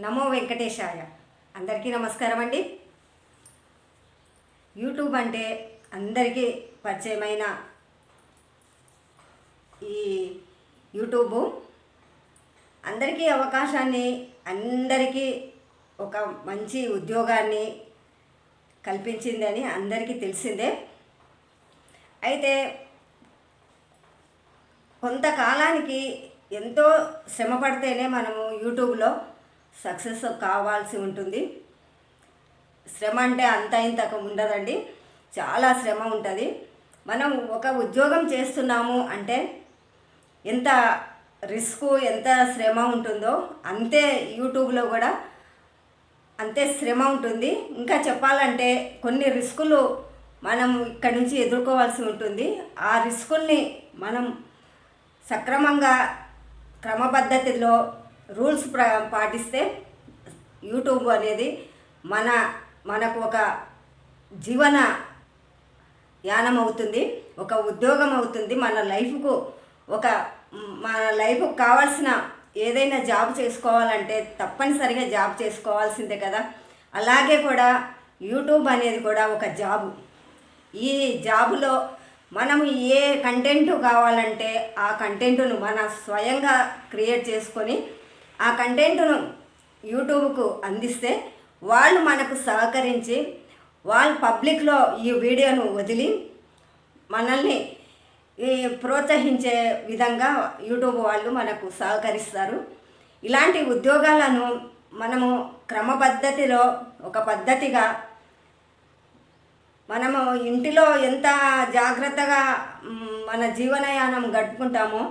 నమో వెంకటేశాయ. అందరికీ నమస్కారం అండి. యూట్యూబ్ అంటే అందరికీ పరిచయమైన ఈ యూట్యూబు. అందరికీ అవకాశాన్ని అందరికీ ఒక మంచి ఉద్యోగాన్ని కల్పించిందని అందరికీ తెలిసిందే. అయితే కొంతకాలానికి ఎంతో శ్రమ పడితేనే మనము యూట్యూబ్లో సక్సెస్ కావాల్సి ఉంటుంది. శ్రమ అంటే అంత ఇంత ఉండదండి. చాలా శ్రమ ఉంటుంది. మనం ఒక ఉద్యోగం చేస్తున్నాము అంటే ఎంత రిస్క్ ఎంత శ్రమ ఉంటుందో అంతే యూట్యూబ్లో కూడా అంతే శ్రమ ఉంటుంది. ఇంకా చెప్పాలంటే కొన్ని రిస్కులు మనం ఇక్కడి నుంచి ఎదుర్కోవాల్సి ఉంటుంది. ఆ రిస్కుల్ని మనం సక్రమంగా క్రమపద్ధతిలో రూల్స్ పాటిస్తే యూట్యూబ్ అనేది మన మనకు ఒక జీవన యానం అవుతుంది ఒక ఉద్యోగం అవుతుంది మన లైఫ్కు ఒక మన లైఫ్కు కావాల్సిన ఏదైనా జాబ్ చేసుకోవాలంటే తప్పనిసరిగా జాబ్ చేసుకోవాల్సిందే కదా. అలాగే కూడా యూట్యూబ్ అనేది కూడా ఒక జాబు. ఈ జాబులో మనం ఏ కంటెంట్ కావాలంటే ఆ కంటెంట్ను మన స్వయంగా క్రియేట్ చేసుకొని ఆ కంటెంట్ను యూట్యూబ్కు అందిస్తే వాళ్ళు మనకు సహకరించి వాళ్ళు పబ్లిక్లో ఈ వీడియోను వదిలి మనల్ని ఈ ప్రోత్సహించే విధంగా యూట్యూబ్ వాళ్ళు మనకు సహకరిస్తారు. ఇలాంటి ఉద్యోగాలను మనము క్రమపద్ధతిలో ఒక పద్ధతిగా మనము ఇంటిలో ఎంత జాగ్రత్తగా మన జీవనయానం గడుపుకుంటామో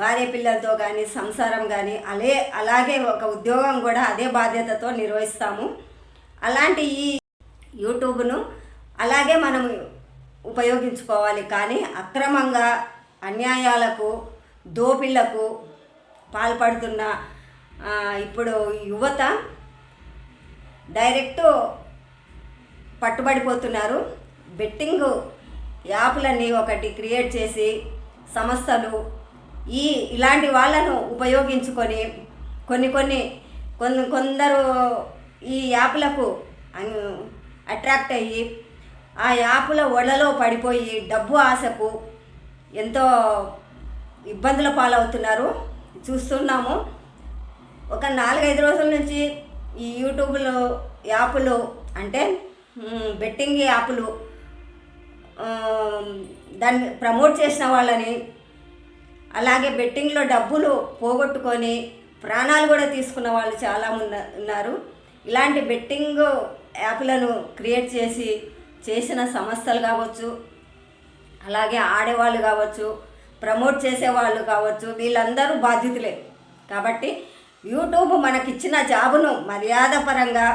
భార్య పిల్లలతో కానీ సంసారం కానీ అలే అలాగే ఒక ఉద్యోగం కూడా అదే బాధ్యతతో నిర్వహిస్తాము. అలాంటి ఈ యూట్యూబ్ను అలాగే మనం ఉపయోగించుకోవాలి. కానీ అక్రమంగా అన్యాయాలకు దోపిళ్ళకు పాల్పడుతున్న ఇప్పుడు యువత డైరెక్ట్ పట్టుబడిపోతున్నారు. బెట్టింగ్ యాప్లన్నీ ఒకటి క్రియేట్ చేసి సంస్థలు ఈ ఇలాంటి వాళ్ళను ఉపయోగించుకొని కొన్ని కొన్ని కొన్ని కొందరు ఈ యాప్లకు అట్రాక్ట్ అయ్యి ఆ యాప్ల ఒడలో పడిపోయి డబ్బు ఆశకు ఎంతో ఇబ్బందుల పాలవుతున్నారు. చూస్తున్నాము. ఒక నాలుగైదు రోజుల నుంచి ఈ యూట్యూబ్లో యాప్లు అంటే బెట్టింగ్ యాప్లు దాన్ని ప్రమోట్ చేసిన వాళ్ళని అలాగే బెట్టింగ్లో డబ్బులు పోగొట్టుకొని ప్రాణాలు కూడా తీసుకున్న వాళ్ళు చాలా ఉన్నారు. ఇలాంటి బెట్టింగ్ యాప్లను క్రియేట్ చేసి చేసిన సంస్థలు కావచ్చు అలాగే ఆడేవాళ్ళు కావచ్చు ప్రమోట్ చేసేవాళ్ళు కావచ్చు వీళ్ళందరూ బాధ్యతలే. కాబట్టి యూట్యూబ్ మనకిచ్చిన జాబును మర్యాదపరంగా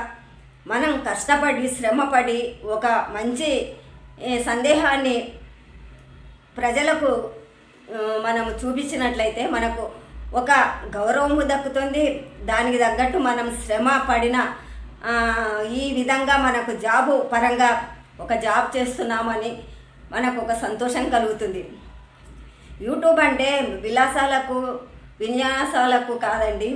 మనం కష్టపడి శ్రమపడి ఒక మంచి సందేహాన్ని ప్రజలకు మనం చూపించినట్లయితే మనకు ఒక గౌరవము దక్కుతుంది. దానికి తగ్గట్టు మనం శ్రమ పడిన ఈ విధంగా మనకు జాబు పరంగా ఒక జాబ్ చేస్తున్నామని మనకు ఒక సంతోషం కలుగుతుంది. యూట్యూబ్ అంటే విలాసాలకు విన్యాసాలకు కాదండి.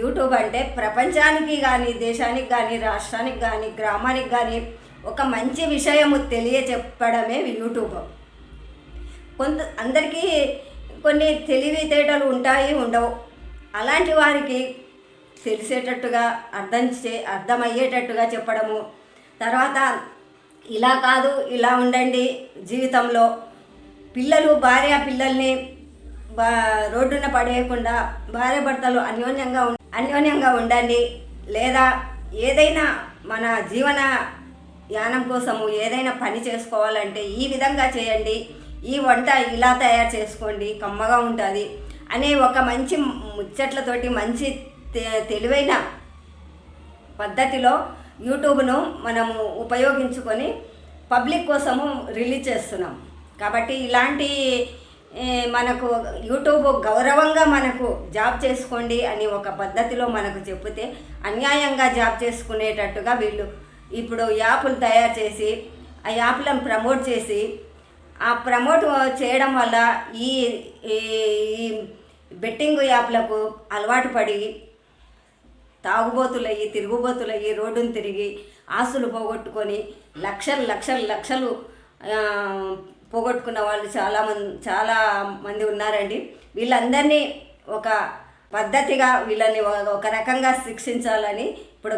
యూట్యూబ్ అంటే ప్రపంచానికి కానీ దేశానికి కానీ రాష్ట్రానికి కానీ గ్రామానికి కానీ ఒక మంచి విషయము తెలియచెప్పడమే యూట్యూబ్. కొంత అందరికీ కొన్ని తెలివితేటలు ఉంటాయి ఉండవు. అలాంటి వారికి తెలిసేటట్టుగా అర్థం చే అర్థమయ్యేటట్టుగా చెప్పడము. తర్వాత ఇలా కాదు ఇలా ఉండండి జీవితంలో. పిల్లలు భార్య పిల్లల్ని బా రోడ్డున పడేయకుండా భార్య భర్తలు అన్యోన్యంగా అన్యోన్యంగా ఉండండి. లేదా ఏదైనా మన జీవన యానం కోసము ఏదైనా పని చేసుకోవాలంటే ఈ విధంగా చేయండి. ఈ వంట ఇలా తయారు చేసుకోండి కమ్మగా ఉంటుంది అనే ఒక మంచి ముచ్చట్లతోటి మంచి తె- తెలివైన పద్ధతిలో యూట్యూబ్ను మనము ఉపయోగించుకొని పబ్లిక్ కోసము రిలీజ్ చేస్తున్నాం. కాబట్టి ఇలాంటి మనకు యూట్యూబ్ గౌరవంగా మనకు జాబ్ చేసుకోండి అని ఒక పద్ధతిలో మనకు చెప్తే అన్యాయంగా జాబ్ చేసుకునేటట్టుగా వీళ్ళు ఇప్పుడు యాప్లు తయారు చేసి ఆ యాప్లను ప్రమోట్ చేసి ఆ ప్రమోట్ చేయడం వల్ల ఈ ఈ బెట్టింగ్ యాప్లకు అలవాటు పడి తాగుబోతులయ్యి తిరుగుబోతులయ్యి రోడ్డును తిరిగి ఆస్తులు పోగొట్టుకొని లక్షలు లక్షలు లక్షలు పోగొట్టుకున్న వాళ్ళు చాలామంది చాలా మంది ఉన్నారండి. వీళ్ళందరినీ ఒక పద్ధతిగా వీళ్ళని ఒక- ఒక రకంగా శిక్షించాలని ఇప్పుడు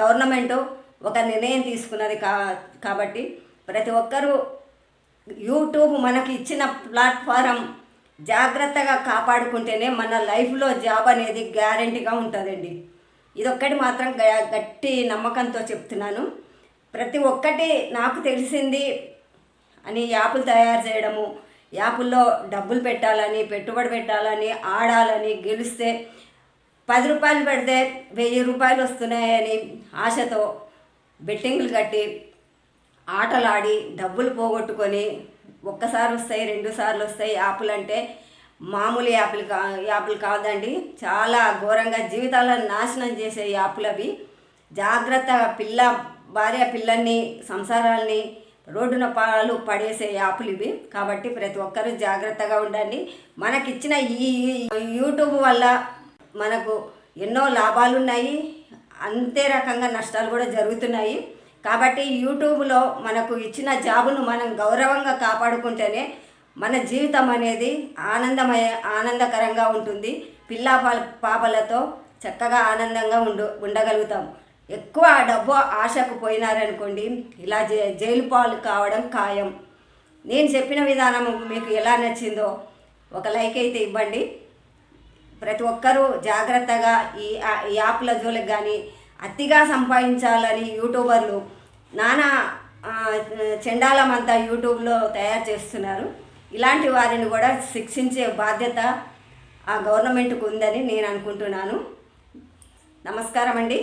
గవర్నమెంట్ ఒక నిర్ణయం తీసుకున్నది కా కాబట్టి ప్రతి ఒక్కరూ యూట్యూబ్ మనకి ఇచ్చిన ప్లాట్ఫారం జాగ్రత్తగా కాపాడుకుంటేనే మన లైఫ్లో జాబ్ అనేది గ్యారంటీగా ఉంటుందండి. ఇదొక్కటి మాత్రం గ- గట్టి నమ్మకంతో చెప్తున్నాను. ప్రతి ఒక్కటి నాకు తెలిసింది అని యాపులు తయారు చేయడము యాపుల్లో డబ్బులు పెట్టాలని పెట్టుబడి పెట్టాలని ఆడాలని గెలిస్తే పది రూపాయలు పెడితే వెయ్యి రూపాయలు వస్తున్నాయని ఆశతో బెట్టింగ్లు కట్టి ఆటలాడి డబ్బులు పోగొట్టుకొని ఒక్కసారి వస్తాయి రెండు సార్లు వస్తాయి యాపులు అంటే మామూలు యాపులు కా యాపులు కాదండి. చాలా ఘోరంగా జీవితాలను నాశనం చేసే యాపులు అవి జాగ్రత్తగా పిల్ల భార్య పిల్లల్ని సంసారాల్ని రోడ్డున పాలు పడేసే యాపులు ఇవి. కాబట్టి ప్రతి ఒక్కరూ జాగ్రత్తగా ఉండండి. మనకిచ్చిన ఈ యూట్యూబ్ వల్ల మనకు ఎన్నో లాభాలు ఉన్నాయి అంతే రకంగా నష్టాలు కూడా జరుగుతున్నాయి. కాబట్టి యూట్యూబ్లో మనకు ఇచ్చిన జాబును మనం గౌరవంగా కాపాడుకుంటేనే మన జీవితం అనేది ఆనందమయ ఆనందకరంగా ఉంటుంది. పిల్ల పాపలతో చక్కగా ఆనందంగా ఉండు ఉండగలుగుతాం. ఎక్కువ డబ్బు ఆశకు పోయినారనుకోండి ఇలా జై జైలు పాలు కావడం ఖాయం. నేను చెప్పిన విధానం మీకు ఎలా నచ్చిందో ఒక లైక్ అయితే ఇవ్వండి. ప్రతి ఒక్కరూ జాగ్రత్తగా ఈ ఈ యాప్ల జోలికి కానీ అతిగా సంపాదించాలని యూట్యూబర్లు నానా చెండాలమంతా యూట్యూబ్లో తయారు చేస్తున్నారు. ఇలాంటి వారిని కూడా శిక్షించే బాధ్యత ఆ గవర్నమెంట్కు ఉందని నేను అనుకుంటున్నాను. నమస్కారం అండి